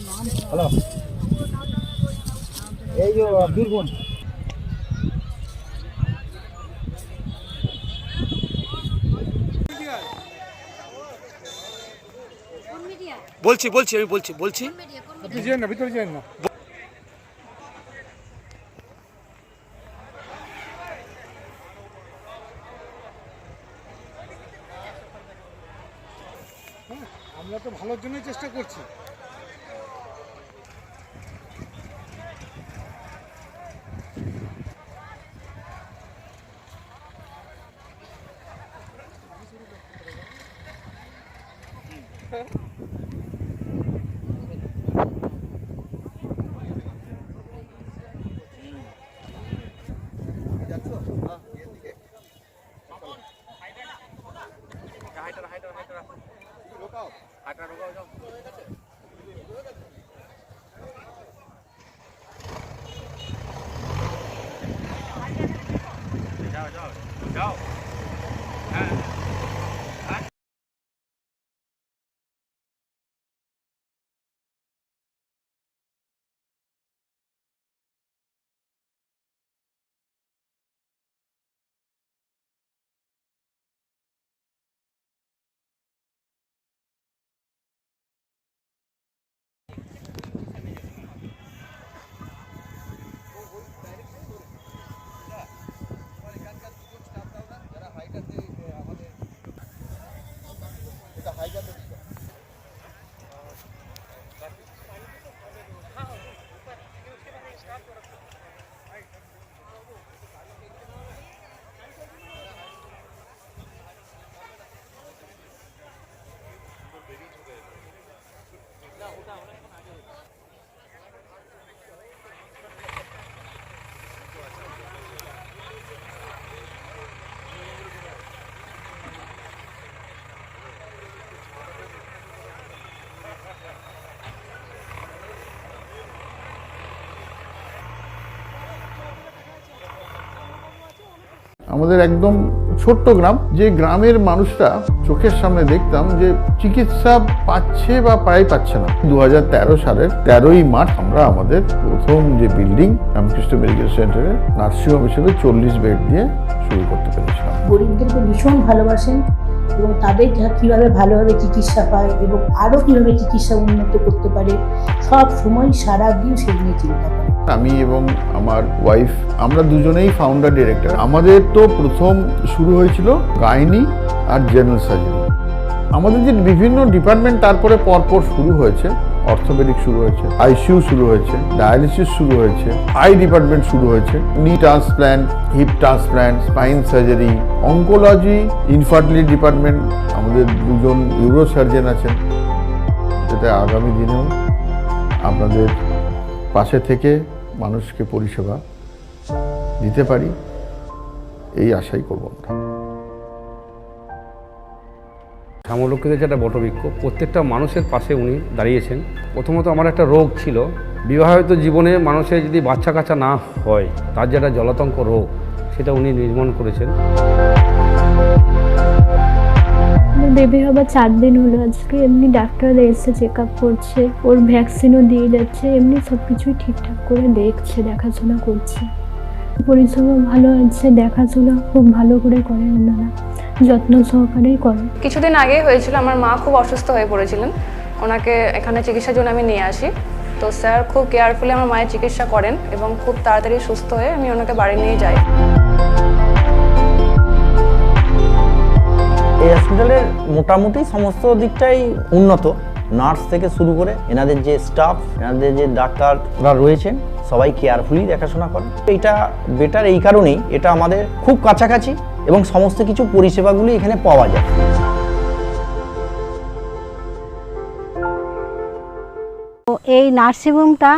Hello এই যে বীরভূম বলছি বলছি আমি বলছি বলছি। আপনি যেন না ভিতরে যেন না। হ্যাঁ, আমরা তো ভালোর জন্যই চেষ্টা করছি। Okay. আমাদের একদম ছোট্ট গ্রাম, যে গ্রামের মানুষরা চোখের সামনে দেখতাম যে চিকিৎসা পাচ্ছে বা প্রায় পাচ্ছে না। দু হাজার তেরো সালের তেরোই মার্চ আমরা আমাদের প্রথম যে বিল্ডিং, রামকৃষ্ণ মেডিকেল সেন্টারে নার্সিংহোম হিসেবে চল্লিশ বেড দিয়ে শুরু করতে পেরেছিলাম। গরিবদেরকে ভীষণ ভালোবাসেন। এবং তাদের কীভাবে ভালোভাবে চিকিৎসা পায় এবং আরও কীভাবে চিকিৎসা উন্নত করতে পারে, সব সময় সারা দিন সেই নিয়ে চিন্তা করে। আমি এবং আমার ওয়াইফ আমরা দুজনেই ফাউন্ডার ডিরেক্টর আমাদের তো প্রথম শুরু হয়েছিল গাইনি আর জেনারেল সার্জারি আমাদের যে বিভিন্ন ডিপার্টমেন্ট তারপরে পরপর শুরু হয়েছে। অর্থোপেডিক শুরু হয়েছে আইসিইউ শুরু হয়েছে, ডায়ালিসিস শুরু হয়েছে, আই ডিপার্টমেন্ট শুরু হয়েছে knee transplant hip transplant spine surgery oncology infertility department আমাদের দুজন ইউরো সার্জন আছেন। যেটা আগামী দিনেও আপনাদের পাশে থেকে মানুষকে পরিষেবা দিতে পারি, এই আশাই করব আমরা। শ্যামলক্ষ্মীদের যেটা বটবৃক্ষ প্রত্যেকটা মানুষের পাশে উনি দাঁড়িয়েছেন। প্রথমত আমার একটা রোগ ছিল। বিবাহিত জীবনে মানুষের যদি বাচ্চা কাচ্চা না হয়, তার যেটা জলাতঙ্ক রোগ, সেটা উনি নির্মূল করেছেন। বেবি হবার চার দিন হলো আজকে। এমনি ডাক্তাররা এসে চেক আপ করছে। ওর ভ্যাকসিনও দিয়ে যাচ্ছে। এমনি সব কিছুই ঠিকঠাক করে দেখছে, দেখাশোনা করছে। পরিষেবা ভালো আছে, দেখাশোনা খুব ভালো করে করে ওনারা। যত্ন সহকারেই করে। কিছুদিন আগেই হয়েছিল আমার মা খুব অসুস্থ হয়ে পড়েছিলেন। ওনাকে এখানে চিকিৎসার জন্য আমি নিয়ে আসি। তো স্যার খুব কেয়ারফুলি আমার মায়ের চিকিৎসা করেন এবং খুব তাড়াতাড়ি সুস্থ হয়ে আমি ওনাকে বাড়ি নিয়ে যাই। এই হসপিটালের মোটামুটি সমস্ত দিকটাই উন্নত। নার্স থেকে শুরু করে এনাদের যে স্টাফ, এনাদের যে ডাক্তাররা রয়েছেন, সবাই কেয়ারফুলি দেখাশোনা করেন। এটা বেটার এই কারণেই এটা আমাদের খুব কাছাকাছি এবং সমস্ত কিছু পরিষেবাগুলি এখানে পাওয়া যায়। এই নার্সিংহোমটা